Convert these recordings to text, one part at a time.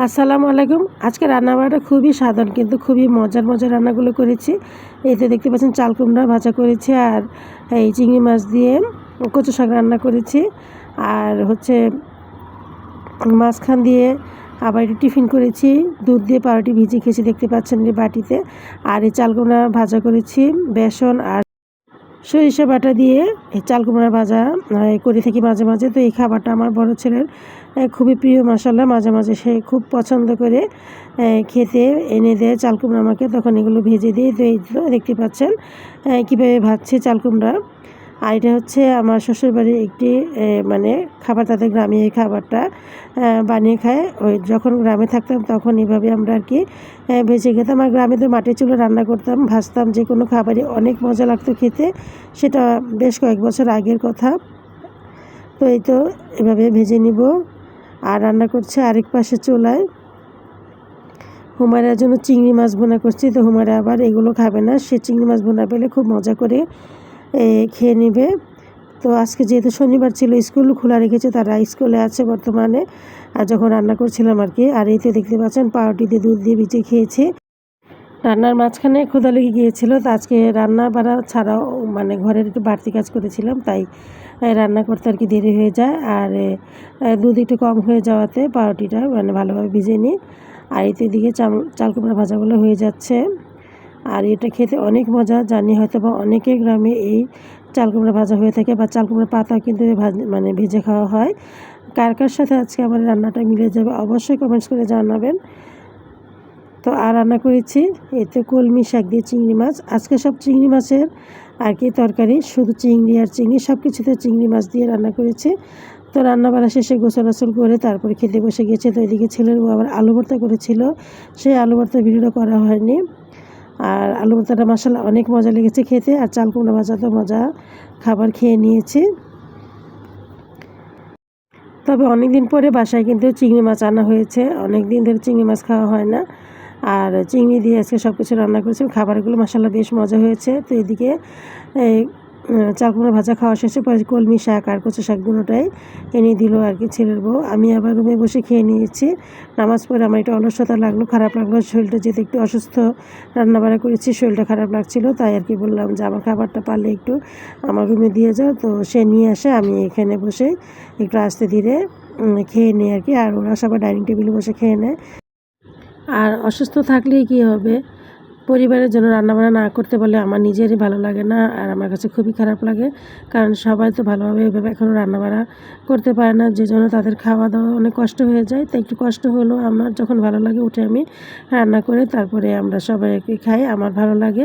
আসসালামু আলাইকুম। আজকে রান্নাবাড়াটা খুবই সাধারণ কিন্তু খুবই মজার মজার রান্নাগুলো করেছি। এতে দেখতে পাচ্ছেন, চাল কুমড়া ভাজা করেছি আর এই চিংড়ি মাছ দিয়ে কচু শাক রান্না করেছি। আর হচ্ছে মাঝখান দিয়ে আবার একটু টিফিন করেছি, দুধ দিয়ে পাউরুটি ভিজিয়ে খেয়েছি দেখতে পাচ্ছেন এই বাটিতে। আর এই চাল কুমড়া ভাজা করেছি, বেসন আর সরিষা বাটা দিয়ে চাল কুমড়া ভাজা করে থাকি মাঝে মাঝে। তো এই খাবারটা আমার বড় ছেলের খুবই প্রিয় মশলা মাঝে মাঝে সে খুব পছন্দ করে খেতে, এনে দেয় চাল কুমড়া আমাকে। তখন এগুলো ভেজে দিয়ে দেখতে পাচ্ছেন কীভাবে ভাজছে চাল কুমড়া আর এটা হচ্ছে আমার শ্বশুরবাড়ির একটি মানে খাবার তাদের গ্রামে এই খাবারটা বানিয়ে খায়। ওই যখন গ্রামে থাকতাম তখন এভাবে আমরা আর কি ভেজে খেতাম। আর গ্রামে তো মাটির চুলো রান্না করতাম, ভাজতাম, যে কোনো খাবারই অনেক মজা লাগতো খেতে। সেটা বেশ কয়েক বছর আগের কথা। তো এই তো এভাবে ভেজে নিব। আর রান্না করছে আরেক পাশে চুলায়। হুমায়রার জন্য চিংড়ি মাছ বোনা করছি। তো হুমায়রা আবার এগুলো খাবে না। সে চিংড়ি মাছ বোনা পেলে খুব মজা করে খেয়ে নেবে। তো আজকে যেহেতু শনিবার ছিল, স্কুল খোলা রেখেছে, তারা স্কুলে আছে বর্তমানে। আর যখন রান্না করছিলাম আর কি, আর এতে দেখতে পাচ্ছেন, পাউরুটি দিয়ে দুধ দিয়ে ভিজে খেয়েছে। রান্নার মাঝখানে ক্ষুধা লেগে গিয়েছিল, তো আজকে রান্না বাড়া ছাড়াও মানে ঘরের একটু বাড়তি কাজ করেছিলাম, তাই রান্না করতে আর কি দেরি হয়ে যায়। আর দুধ একটু কম হয়ে যাওয়াতে পাউরুটিটা মানে ভালোভাবে ভিজে নিই। আর এতে দিকে চাল চাল কুমড়া ভাজাগুলো হয়ে যাচ্ছে। আর এটা খেতে অনেক মজা, জানি হয়তো বা অনেকে গ্রামে এই চাল কুমড়া ভাজা হয়ে থাকে বা চাল কুমড়া পাতা কিন্তু মানে ভেজে খাওয়া হয়। কার কার সাথে আজকে আমার রান্নাটা মিলে যাবে অবশ্যই কমেন্টস করে জানাবেন। তো আর রান্না করেছি এতে কলমি শাক দিয়ে চিংড়ি মাছ। আজকে সব চিংড়ি মাছের আর কি তরকারি, শুধু চিংড়ি আর চিংড়ি সব কিছুতে চিংড়ি মাছ দিয়ে রান্না করেছি। তো রান্না বাড়া শেষে গোসল আসল করে তারপরে খেতে বসে গেছে। তো এদিকে ছেলের আবার আলু ভর্তা করেছিল, সেই আলু ভর্তা ভিডিওটা করা হয়নি। আর আলু ভর্তাটা মশলা অনেক মজা লেগেছে খেতে, আর চাল কুমড়া ভাজা তো মজা। খাবার খেয়ে নিয়েছি। তবে অনেক দিন পরে বাসায় কিন্তু চিংড়ি মাছ আনা হয়েছে। অনেক দিন ধরে চিংড়ি মাছ খাওয়া হয় না। আর চিংড়ি দিয়ে আজকে সব কিছু রান্না করেছি। খাবারগুলো মশলা বেশ মজা হয়েছে। তো এদিকে চাল কুমড়া ভাজা খাওয়া শেষে পরে কলমি শাক আর কচু শাক দুটোটাই এনে দিল আর কি ছেলের বউ। আমি আবার রুমে বসে খেয়ে নিয়েছি। নামাজ পড়ে আমার একটু অলসতা লাগল, খারাপ লাগল, শরীরটা যেতে একটু অসুস্থ, রান্নাবাড়া করেছি, শরীরটা খারাপ লাগছিল, তাই আর কি বললাম যে আমার খাবারটা পারলে একটু আমার রুমে দিয়ে যাও। তো সে নিয়ে আসে, আমি এখানে বসে একটু আস্তে ধীরে খেয়ে নিই আর কি। আর ওরা সবাই ডাইনিং টেবিলে বসে খেয়ে নেয়। আর অসুস্থ থাকলেই কি হবে? পরিবারের জন্য রান্নাবান্না না করতে পারলে আমার নিজেরই ভালো লাগে না আর আমার কাছে খুবই খারাপ লাগে। কারণ সবাই তো ভালোভাবে এভাবে এখনও রান্নাবান্না করতে পারে না। যে জন্য তাদের খাওয়া দাওয়া অনেক কষ্ট হয়ে যায়। তাই একটু কষ্ট হলেও আমার যখন ভালো লাগে উঠে আমি রান্না করে তারপরে আমরা সবাই খাই, আমার ভালো লাগে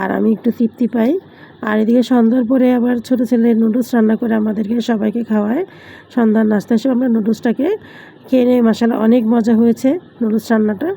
আর আমি একটু তৃপ্তি পাই। আর এদিকে সন্ধ্যার পরে আবার ছোটো ছেলে নুডলস রান্না করে আমাদেরকে সবাইকে খাওয়ায়। সন্ধ্যার নাস্তা হিসেবে আমরা নুডলসটাকে খেয়ে নিয়ে মশালা অনেক মজা হয়েছে নুডলস রান্নাটা।